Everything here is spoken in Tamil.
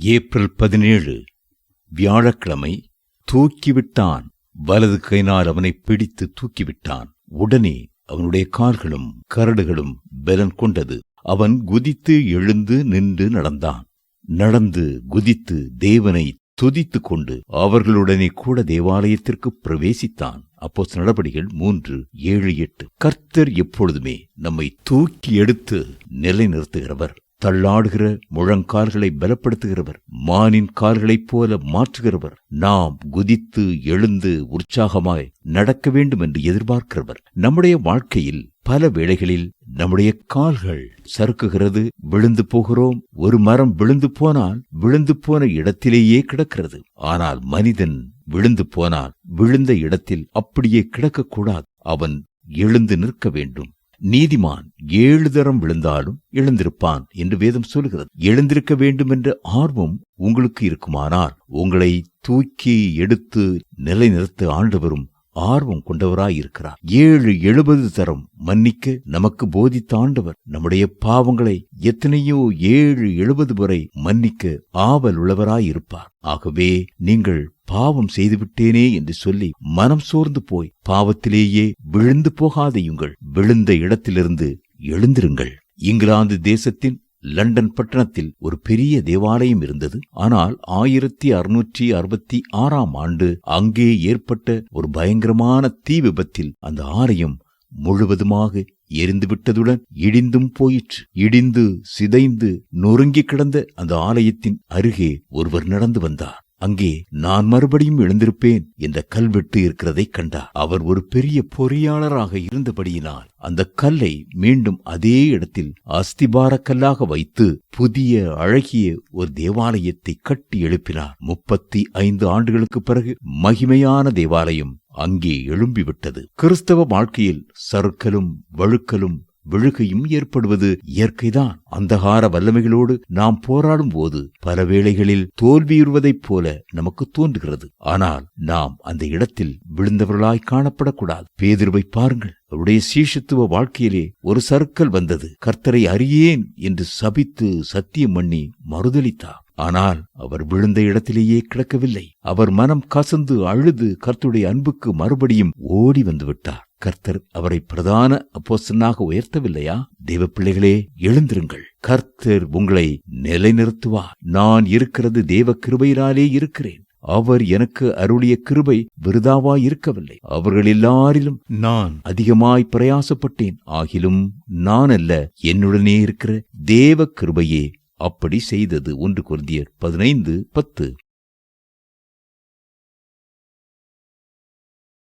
ஏப்ரல் பதினேழு வியாழக்கிழமை தூக்கிவிட்டான். வலது கைனால் அவனை பிடித்து தூக்கிவிட்டான். உடனே அவனுடைய கால்களும் கரடுகளும் பலன் கொண்டது. அவன் குதித்து எழுந்து நின்று நடந்தான். நடந்து குதித்து தேவனை துதித்துக் கொண்டு அவர்களுடனே கூட தேவாலயத்திற்கு பிரவேசித்தான். அப்போ நடபடிகள் மூன்று ஏழு எட்டு. கர்த்தர் எப்பொழுதுமே நம்மை தூக்கி எடுத்து நிலைநிறுத்துகிறவர். தள்ளாடுகிற முழங்கால்களை பலப்படுத்துகிறவர் மானின் கால்களைப் போல மாற்றுகிறவர் நாம் குதித்து எழுந்து உற்சாகமாய் நடக்க வேண்டும் என்று எதிர்பார்க்கிறவர். நம்முடைய வாழ்க்கையில் பல வேளைகளில் நம்முடைய கால்கள் சறுக்குகிறது விழுந்து போகிறோம். ஒரு மரம் விழுந்து போனால் விழுந்து போன இடத்திலேயே கிடக்கிறது. ஆனால் மனிதன் விழுந்து போனால் விழுந்த இடத்தில் அப்படியே கிடக்கக்கூடாது. அவன் எழுந்து நிற்க வேண்டும். நீதிமான் ஏழு தரம் விழுந்தாலும் எழுந்திருப்பான் என்று வேதம் சொல்கிறது எழுந்திருக்க வேண்டும் என்ற ஆர்வம் உங்களுக்கு இருக்குமானால் உங்களை தூக்கி எடுத்து நிலைநிறுத்த ஆண்டவரும் ஆர்வம் கொண்டவராயிருக்கிறார். ஏழு எழுபது தரம் மன்னிக்க நமக்கு போதித்தாண்டவர். நம்முடைய பாவங்களை எத்தனையோ ஏழு எழுபது வரை மன்னிக்க ஆவல் உள்ளவராயிருப்பார் ஆகவே நீங்கள் பாவம் செய்துவிட்டேனே என்று சொல்லி மனம் சோர்ந்து போய் பாவத்திலேயே விழுந்து போகாதையுங்கள். விழுந்த இடத்திலிருந்து எழுந்திருங்கள். இங்கிலாந்து தேசத்தின் லண்டன் பட்டணத்தில் ஒரு பெரிய தேவாலயம் இருந்தது. ஆனால் ஆயிரத்தி அறுநூற்றி அறுபத்தி ஆறாம் ஆண்டு அங்கே ஏற்பட்ட ஒரு பயங்கரமான தீ விபத்தில் அந்த ஆலயம் முழுவதுமாக எரிந்துவிட்டதுடன் இடிந்தும் போயிற்று. இடிந்து சிதைந்து நொறுங்கி கிடந்த அந்த ஆலயத்தின் அருகே ஒருவர் நடந்து வந்தார். அங்கே நான் மறுபடியும் எழுந்திருப்பேன் என்ற கல்வெட்டு இருக்கிறதை கண்டார். அவர் ஒரு பெரிய பொறியாளராக இருந்தபடியினால் அந்த கல்லை மீண்டும் அதே இடத்தில் அஸ்திபார கல்லாக வைத்து புதிய அழகிய ஒரு தேவாலயத்தை கட்டி எழுப்பினார். முப்பத்தி ஐந்து ஆண்டுகளுக்கு பிறகு மகிமையான தேவாலயம் அங்கே எழும்பிவிட்டது. கிறிஸ்தவ வாழ்க்கையில் சறுக்கலும் வழுக்கலும் விழுகையும் ஏற்படுவது இயற்கைதான். அந்தகார வல்லமைகளோடு நாம் போராடும் போது பல வேளைகளில் தோல்வியுறுவதைப் போல நமக்கு தோன்றுகிறது. ஆனால் நாம் அந்த இடத்தில் விழுந்தவர்களாய் காணப்படக்கூடாது. பேதிருவை பாருங்கள். அவருடைய சீஷத்துவ வாழ்க்கையிலே ஒரு சறுக்கல் வந்தது. கர்த்தரை அறியேன் என்று சபித்து சத்தியம் பண்ணி மறுதளித்தார் ஆனால் அவர் விழுந்த இடத்திலேயே கிடக்கவில்லை. அவர் மனம் கசந்து அழுது கர்த்துடைய அன்புக்கு மறுபடியும் ஓடி வந்து விட்டார் கர்த்தர் அவரை பிரதான அப்போசனாக உயர்த்தவில்லையா? தெய்வ பிள்ளைகளே எழுந்திருங்கள். கர்த்தர் உங்களை நிலைநிறுத்துவார். நான் இருக்கிறது தேவ கிருபையினாலே இருக்கிறேன். அவர் எனக்கு அருளிய கிருபை விருதாவாய் இருக்கவில்லை. அவர்கள் எல்லாரிலும் நான் அதிகமாய் பிரயாசப்பட்டேன். ஆகிலும் நான் அல்ல என்னுடனே இருக்கிற தேவ கிருபையே அப்படி செய்தது. ஒன்று குருந்தியர் பதினைந்து பத்து.